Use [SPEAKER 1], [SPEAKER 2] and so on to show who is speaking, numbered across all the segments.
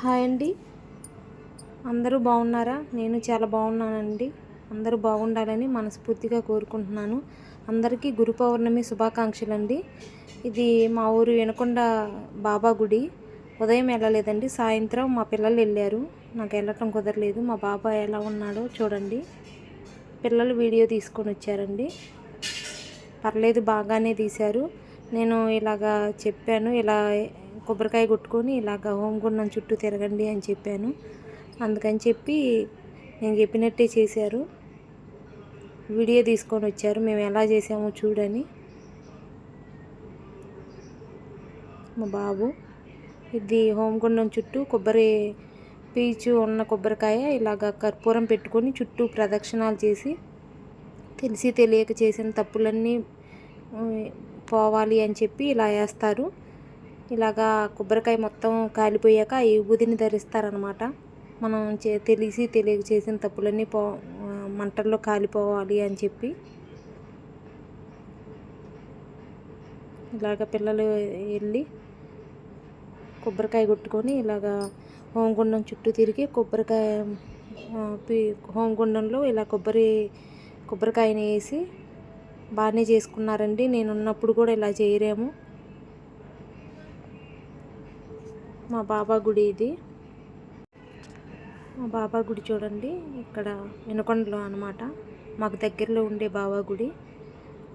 [SPEAKER 1] Hi అండి. అందరూ బాగున్నారా? నేను చాలా బాగున్నానండి. అందరూ బాగుండాలని మనస్ఫూర్తిగా కోరుకుంటున్నాను. అందరికీ గురు పౌర్ణమి శుభాకాంక్షలు అండి ఇది మా ఊరు వినకొండ బాబా గుడి. ఉదయం వెళ్ళలేదండి. సాయంత్రం మా పిల్లలు వెళ్ళారు. నాకు వెళ్ళటం కుదరలేదు. మా బాబా ఎలా ఉన్నాడో చూడండి. పిల్లలు వీడియో తీసుకొని వచ్చారండి. పర్లేదు బాగానే తీశారు. నేను ఇలాగా చెప్పాను. ఇలా కొబ్బరికాయ కొట్టుకొని ఇలాగ హోమగుండం చుట్టూ తిరగండి అని చెప్పాను. అందుకని చెప్పి నేను చెప్పినట్టే చేశారు. వీడియో తీసుకొని వచ్చారు. మేము ఎలా చేసామో చూడని మా బాబు. ఇది హోమగుండం చుట్టూ కొబ్బరి పీచు ఉన్న కొబ్బరికాయ ఇలాగ కర్పూరం పెట్టుకొని చుట్టూ ప్రదక్షిణాలు చేసి తెలిసి తెలియక చేసిన తప్పులన్నీ పోవాలి అని చెప్పి ఇలా వేస్తారు. ఇలాగా కొబ్బరికాయ మొత్తం కాలిపోయాక ఈ ఊదిని ధరిస్తారనమాట మనం చే తెలిసి తెలియక చేసిన తప్పులన్నీ పో మంటల్లో కాలిపోవాలి అని చెప్పి. ఇలాగ పిల్లలు వెళ్ళి కొబ్బరికాయ కొట్టుకొని ఇలాగా హోమగుండం చుట్టూ తిరిగి కొబ్బరికాయ హోమగుండంలో ఇలా కొబ్బరి కొబ్బరికాయని వేసి బాగానే చేసుకున్నారండి. నేను ఉన్నప్పుడు కూడా ఇలా చేయరేమో. మా బాబా గుడి ఇది. మా బాబా గుడి చూడండి ఇక్కడ వినకొండలో అనమాట మాకు దగ్గరలో ఉండే బాబా గుడి.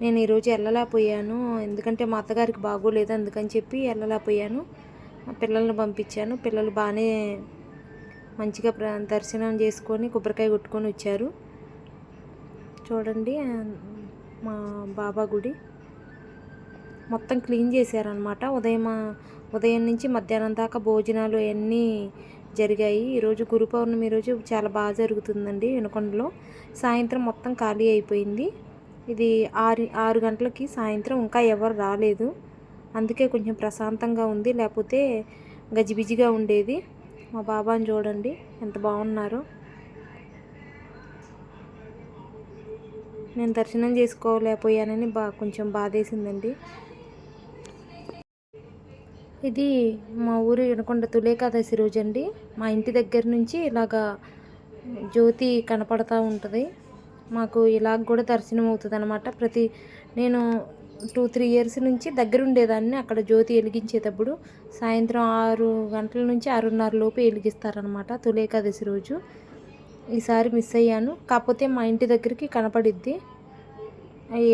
[SPEAKER 1] నేను ఈరోజు వెళ్ళలేకపోయాను ఎందుకంటే మా అత్తగారికి బాగోలేదు అందుకని చెప్పి వెళ్ళలేకపోయాను పిల్లల్ని పంపించాను. పిల్లలు బాగానే మంచిగా దర్శనం చేసుకొని కొబ్బరికాయ కొట్టుకొని వచ్చారు. చూడండి మా బాబా గుడి. మొత్తం క్లీన్ చేశారనమాట ఉదయం ఉదయం నుంచి మధ్యాహ్నం దాకా భోజనాలు అవన్నీ జరిగాయి. ఈరోజు గురు పౌర్ణమి రోజు చాలా బాగా జరుగుతుందండి వినకొండలో. సాయంత్రం మొత్తం ఖాళీ అయిపోయింది. ఇది ఆరు ఆరు గంటలకి సాయంత్రం ఇంకా ఎవరు రాలేదు. అందుకే కొంచెం ప్రశాంతంగా ఉంది. లేకపోతే గజిబిజిగా ఉండేది. మా బాబాని చూడండి ఎంత బాగున్నారో. నేను దర్శనం చేసుకోలేకపోయానని బా కొంచెం బాధేసిందండి. ఇది మా ఊరు వినకొండ తులేకాదశి రోజు అండి మా ఇంటి దగ్గర నుంచి ఇలాగా జ్యోతి కనపడతా ఉంటుంది. మాకు ఇలాగ కూడా దర్శనం అవుతుంది అనమాట ప్రతి నేను టూ త్రీ ఇయర్స్ నుంచి దగ్గర ఉండేదాన్ని అక్కడ జ్యోతి వెలిగించేటప్పుడు సాయంత్రం ఆరు గంటల నుంచి ఆరున్నర లోపు వెలిగిస్తారనమాట తులేకాదశి రోజు. ఈసారి మిస్ అయ్యాను. కాకపోతే మా ఇంటి దగ్గరికి కనపడిద్ది.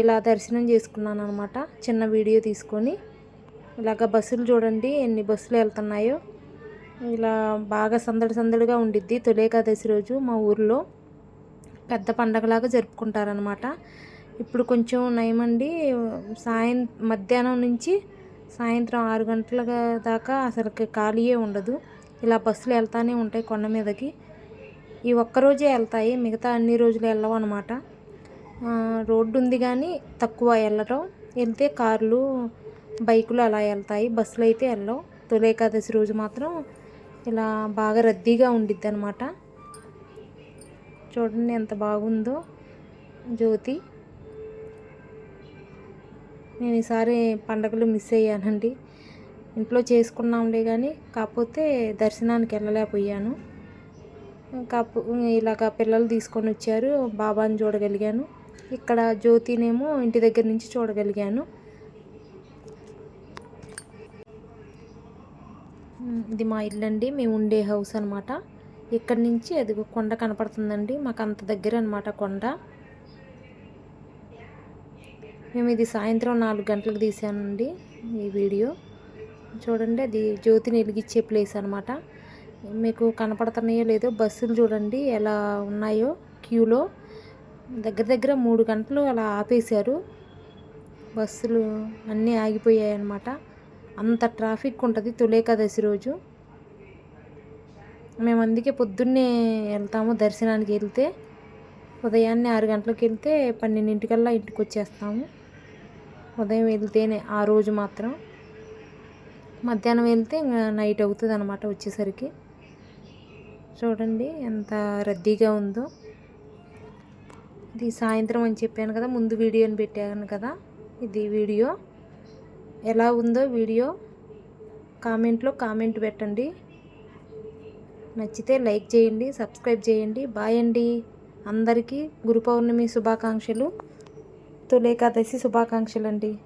[SPEAKER 1] ఇలా దర్శనం చేసుకున్నాను అనమాట చిన్న వీడియో తీసుకొని. ఇలాగ బస్సులు చూడండి ఎన్ని బస్సులు వెళ్తున్నాయో. ఇలా బాగా సందడి సందడిగా ఉండిద్ది తొలేకాదశి రోజు మా ఊర్లో. పెద్ద పండగలాగా జరుపుకుంటారనమాట ఇప్పుడు కొంచెం నయమండి సాయం మధ్యాహ్నం నుంచి సాయంత్రం ఆరు గంటల దాకా అసలు ఖాళీయే ఉండదు. ఇలా బస్సులు వెళ్తానే ఉంటాయి కొండ మీదకి. ఈ ఒక్కరోజే వెళ్తాయి మిగతా అన్ని రోజులు వెళ్ళవు అనమాట రోడ్డు ఉంది కానీ తక్కువ వెళ్ళటం వెళ్తే కార్లు బైకులు అలా వెళ్తాయి. బస్సులు అయితే వెళ్ళవు. తొలి ఏకాదశి రోజు మాత్రం ఇలా బాగా రద్దీగా ఉండిద్ది అనమాట చూడండి ఎంత బాగుందో జ్యోతి. నేను ఈసారి పండగలు మిస్ అయ్యానండి. ఇంట్లో చేసుకున్నాంలే కానీ కాకపోతే దర్శనానికి వెళ్ళలేకపోయాను. కాపు ఇలాగ పిల్లలు తీసుకొని వచ్చారు. బాబాని చూడగలిగాను. ఇక్కడ జ్యోతినేమో ఇంటి దగ్గర నుంచి చూడగలిగాను. ఇది మా ఇల్లు అండి మేము ఉండే హౌస్ అనమాట ఇక్కడ నుంచి అది కొండ కనపడుతుందండి మాకు అంత దగ్గర అనమాట కొండ. మేము ఇది సాయంత్రం నాలుగు గంటలకు తీసానండి ఈ వీడియో. చూడండి అది జ్యోతిని వెలిగించే ప్లేస్ అనమాట మీకు కనపడుతున్నాయో లేదో బస్సులు చూడండి ఎలా ఉన్నాయో క్యూలో. దగ్గర దగ్గర మూడు గంటలు అలా ఆపేశారు. బస్సులు అన్నీ ఆగిపోయాయి అన్నమాట అంత ట్రాఫిక్ ఉంటుంది తులేకాదశి రోజు. మేము అందుకే పొద్దున్నే వెళ్తాము దర్శనానికి వెళ్తే. ఉదయాన్నే ఆరు గంటలకు వెళ్తే పన్నెండింటికల్లా ఇంటికి వచ్చేస్తాము ఉదయం వెళ్తేనే ఆ రోజు మాత్రం. మధ్యాహ్నం వెళ్తే ఇంకా నైట్ అవుతుంది అనమాట వచ్చేసరికి. చూడండి ఎంత రద్దీగా ఉందో. ఇది సాయంత్రం అని చెప్పాను కదా ముందు వీడియోని పెట్టాను కదా ఇది వీడియో. ఎలా ఉందో వీడియో కామెంట్లో కామెంట్ పెట్టండి. నచ్చితే లైక్ చేయండి సబ్స్క్రైబ్ చేయండి. బాయ్ అండి. అందరికీ గురు పౌర్ణమి శుభాకాంక్షలు. తులేకాదశి శుభాకాంక్షలు అండి